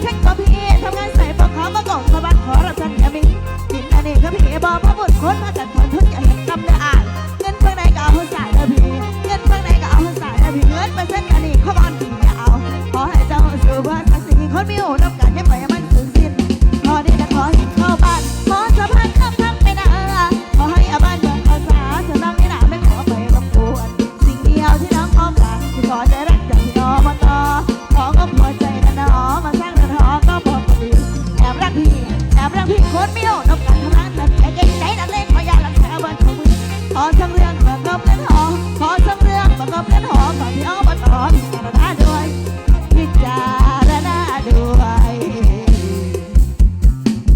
เช็คก็พี่เอทำงานใส่ปอกขอมาก่อนก็บัดขอรับสัญญามีกินอันนี้ก็พี่เอบอกพระบุตรคนมาจัดผนทุกอย่างกำเนิดอ่านเงินเพื่อไหนก็เอาใส่นะพี่เงินเพื่อไหนก็เอาใส่นะพี่เงินเปอร์เซ็นต์อันนี้เขาบัานพี่เอาขอให้เจ้าสู่ว่าสักสิ่งคนมีหู คนไม่โอนกกันทำงานแต่แก่งใจนักเล่นขออยากรักแค่วันของมือขอทั้งเรื่องมาก็เป็นหอขอทั้งเรื่องมาก็เป็นหอขอที่เอ้อมาตอน